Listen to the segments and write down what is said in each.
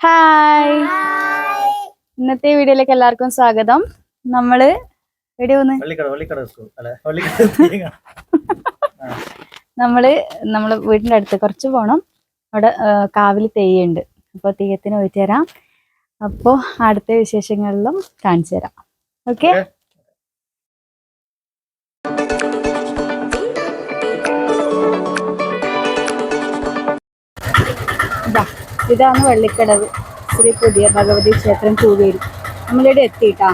Hi ഇന്നത്തെ വീഡിയോയിലേക്ക് എല്ലാവർക്കും സ്വാഗതം. നമ്മൾ നമ്മൾ. നമ്മൾ വീടിന്റെ അടുത്ത് കുറച്ച് പോണം. അവിടെ കാവിൽ തെയ്യുണ്ട്. അപ്പൊ തെയ്യത്തിന് പോയിട്ട് തരാം അപ്പോ അടുത്ത വിശേഷങ്ങളിലും കാണിച്ചു തരാം. ഓക്കെ ഇതാണ് വള്ളിക്കടവ്. ശ്രീ പുതിയ ഭഗവതി ക്ഷേത്രം കൂവേരി നമ്മളിവിടെ എത്തിയിട്ടാ.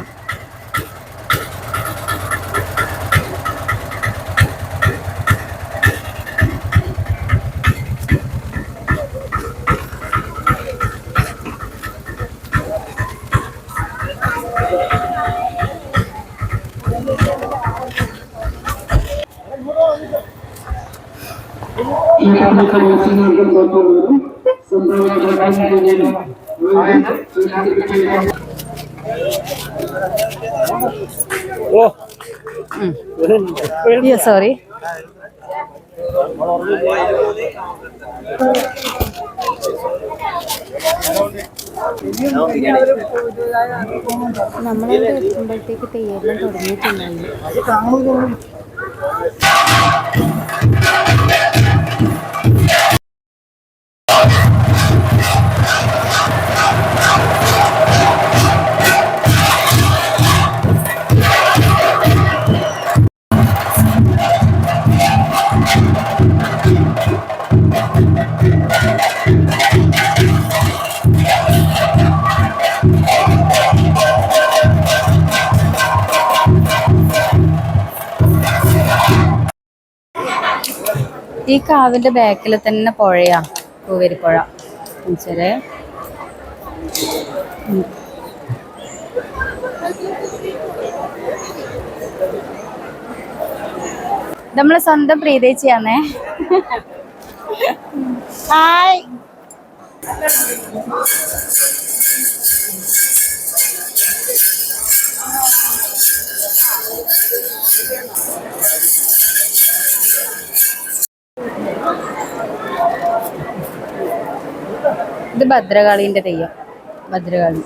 അയ്യോ സോറി നമ്മളിവിടെ എത്തുമ്പോഴത്തേക്ക് തെയ്യെല്ലാം തുടങ്ങിയിട്ടുണ്ടായിരുന്നു? ഈ കാവിന്റെ ബാക്കിൽ തന്നെ പുഴയാ കൂവേരിപ്പുഴ മനസ്സിലെ നമ്മളെ സ്വന്തം പ്രീതേച്ചിയാന്നേ. ഹായ് ഇത് ഭദ്രകാളിന്റെ തെയ്യം. ഭദ്രകാളി.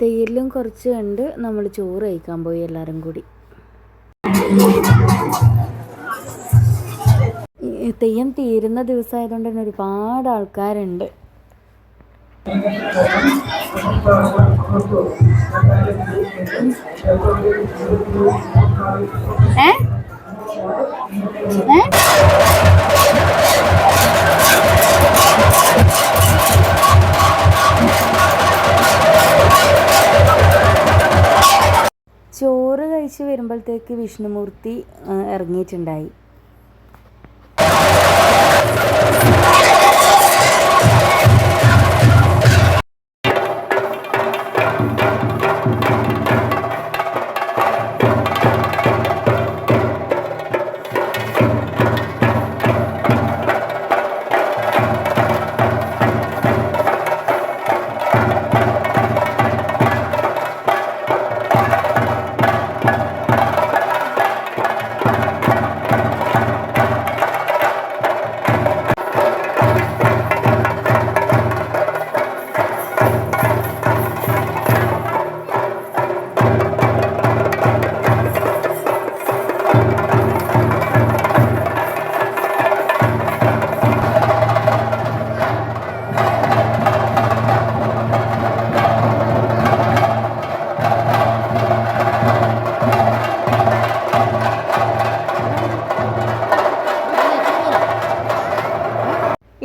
തെയ്യെല്ലാം കുറച്ച് കണ്ട് നമ്മൾ ചോറ് കഴിക്കാൻ പോയി എല്ലാവരും കൂടി. തെയ്യം തീരുന്ന ദിവസമായതുകൊണ്ട് തന്നെ ഒരുപാട് ആൾക്കാരുണ്ട്. ഏ? ഏ? കഴിച്ച് വരുമ്പോഴത്തേക്ക് വിഷ്ണുമൂർത്തി ഇറങ്ങിയിട്ടുണ്ടായി.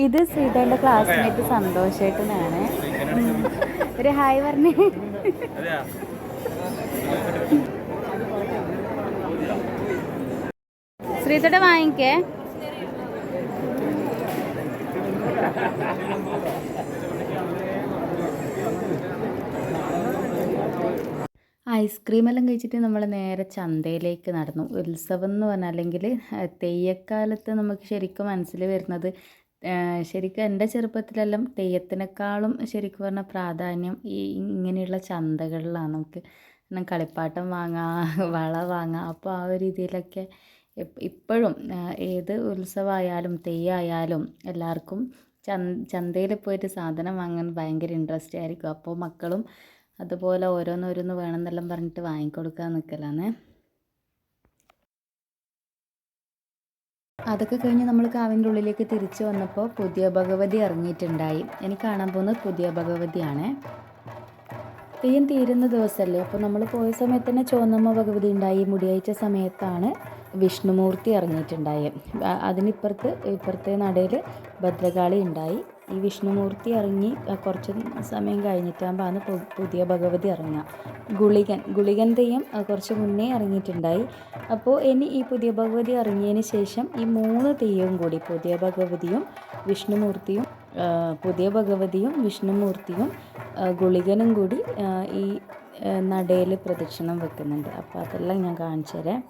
ഇത് ശ്രീധരന്റെ ക്ലാസ്മേറ്റ് സന്തോഷേട്ടനാണ്. ഒരു ഹായ് പറഞ്ഞേ. ശ്രീതയുടെ വാങ്ങിക്കേ? ഐസ്ക്രീം എല്ലാം കഴിച്ചിട്ട് നമ്മൾ നേരെ ചന്തയിലേക്ക് നടന്നു. ഉത്സവം എന്ന് പറഞ്ഞാൽ അല്ലെങ്കിൽ തെയ്യക്കാലത്ത് നമുക്ക് ശരിക്കും മനസ്സിൽ വരുന്നത് ശരിക്കും എന്റെ ചെറുപ്പത്തിലെല്ലാം തെയ്യത്തിനേക്കാളും ശരിക്കും പറഞ്ഞാൽ പ്രാധാന്യം ഈ ഇങ്ങനെയുള്ള ചന്തകളിലാണ് നമുക്ക് കളിപ്പാട്ടം വാങ്ങാം വള വാങ്ങാം. അപ്പോൾ ആ ഒരു രീതിയിലൊക്കെ ഇപ്പോഴും ഏത് ഉത്സവമായാലും തെയ്യമായാലും എല്ലാവർക്കും ചന്തയിൽ പോയിട്ട് സാധനം വാങ്ങാൻ ഭയങ്കര ഇൻട്രസ്റ്റ് ആയിരിക്കും. അപ്പോൾ മക്കളും അതുപോലെ ഓരോന്നോരോന്ന് വേണമെന്നെല്ലാം പറഞ്ഞിട്ട് വാങ്ങിക്കൊടുക്കാൻ നിൽക്കലാണ് അതൊക്കെ കഴിഞ്ഞ് നമ്മൾ കാവിന്റെ ഉള്ളിലേക്ക് തിരിച്ചു വന്നപ്പോൾ പുതിയ ഭഗവതി ഇറങ്ങിയിട്ടുണ്ടായി. എനിക്ക് കാണാൻ പോകുന്നത് പുതിയ ഭഗവതിയാണ്. തെയ്യം തീരുന്ന ദിവസമല്ലേ അപ്പോൾ നമ്മൾ പോയ സമയത്ത് തന്നെ ചുവന്നമ്മ ഭഗവതി ഉണ്ടായി. മുടിയയച്ച സമയത്താണ് വിഷ്ണുമൂർത്തി ഇറങ്ങിയിട്ടുണ്ടായി. ആ- അതിനിപ്പുറത്ത് ഇപ്പുറത്തെ നടയിൽ ഭദ്രകാളി ഉണ്ടായി. ഈ വിഷ്ണുമൂർത്തി ഇറങ്ങി കുറച്ച് സമയം കഴിഞ്ഞിട്ടാകുമ്പോൾ പു- പുതിയ ഭഗവതി ഇറങ്ങുക. ഗുളികൻ ഗുളികൻ തെയ്യം കുറച്ച് മുന്നേ ഇറങ്ങിയിട്ടുണ്ടായി. അപ്പോൾ ഇനി ഈ പുതിയ ഭഗവതി ഇറങ്ങിയതിന് ശേഷം ഈ മൂന്ന് തെയ്യവും കൂടി പുതിയ ഭഗവതിയും വിഷ്ണുമൂർത്തിയും പുതിയ ഭഗവതിയും വിഷ്ണുമൂർത്തിയും ഗുളികനും കൂടി ഈ നടയിൽ പ്രദക്ഷിണം വെക്കുന്നുണ്ട്. അപ്പോൾ അതെല്ലാം ഞാൻ കാണിച്ചു തരാം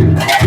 ഏതാ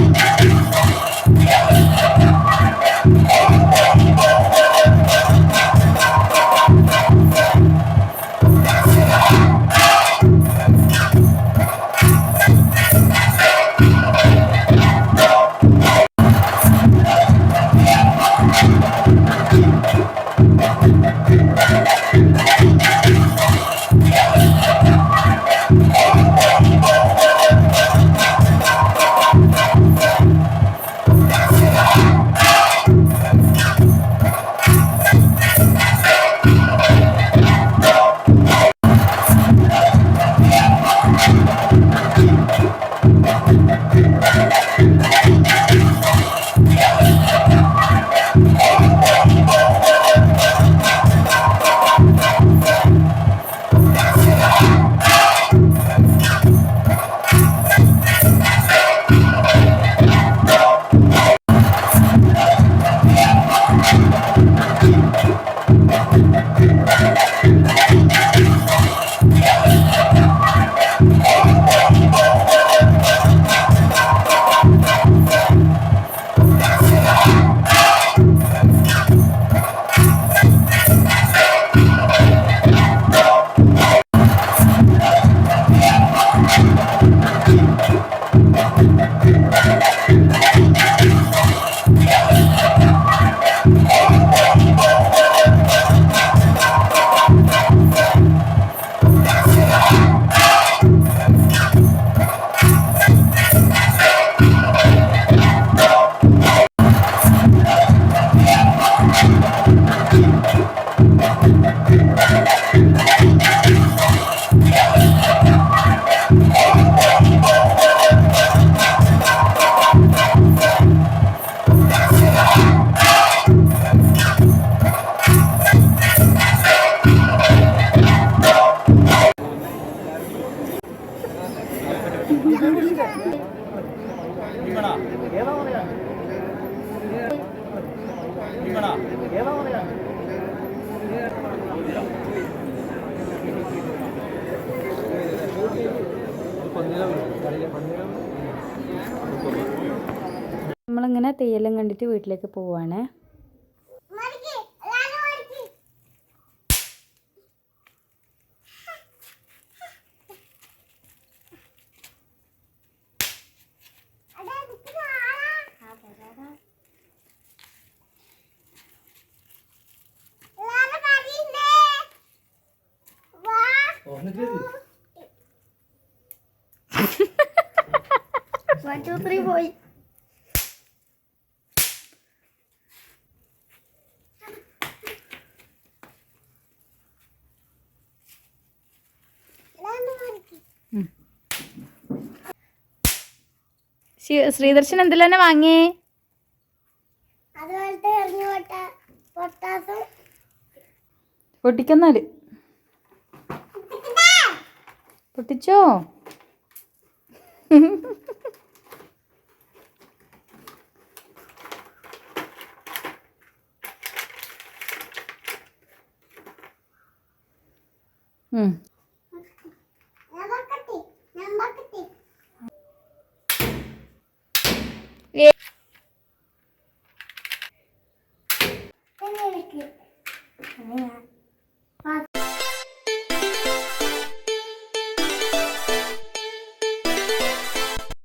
നമ്മളിങ്ങനെ തെയ്യെല്ലാം കണ്ടിട്ട് വീട്ടിലേക്ക് പോവാണ്. One, two, three, boy. Shri- Sreedarshan എന്തെല്ലാം വാങ്ങിയേ? പൊട്ടിക്കന്നാൽ. പൊട്ടിച്ചോ? ഉം.